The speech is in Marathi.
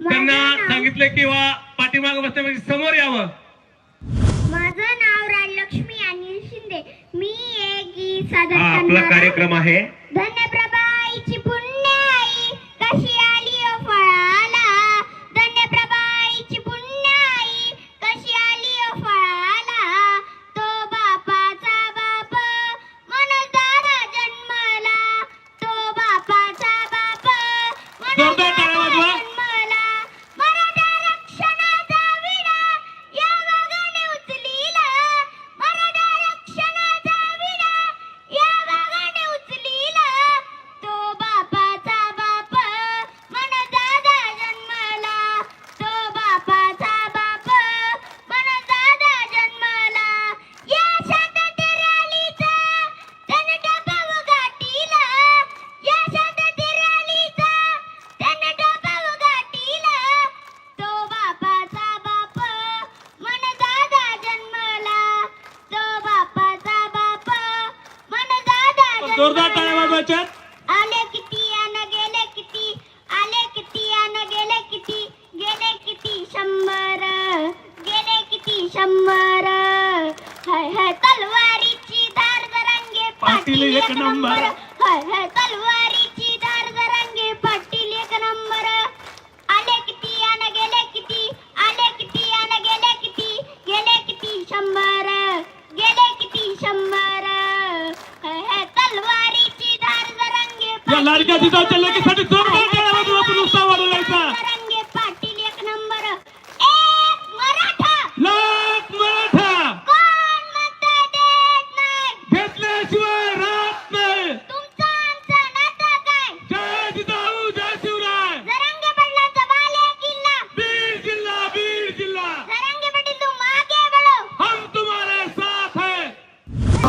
त्यांना सांगितलं किंवा पाठीमागे बसण्यापेक्षा समोर यावं. माझं नाव राजलक्ष्मी अनिल शिंदे. मी एक गीत सादर आपला करणार आहे. कार्यक्रम आहे. धन्यप्रभाईची जोरदार टाळ्या जन्मला वाजवायच्या. आले किती अन गेले किती आले किती अन गेले किती गेले किती शंभर गेले किती शंभर. हाय हाय तलवारीची धार जरंगे पाटील एक नंबर. हाय हाय तलवारीची या लाडक्या जिजाऊच्या लेकीसाठी जोरदार टाळ्या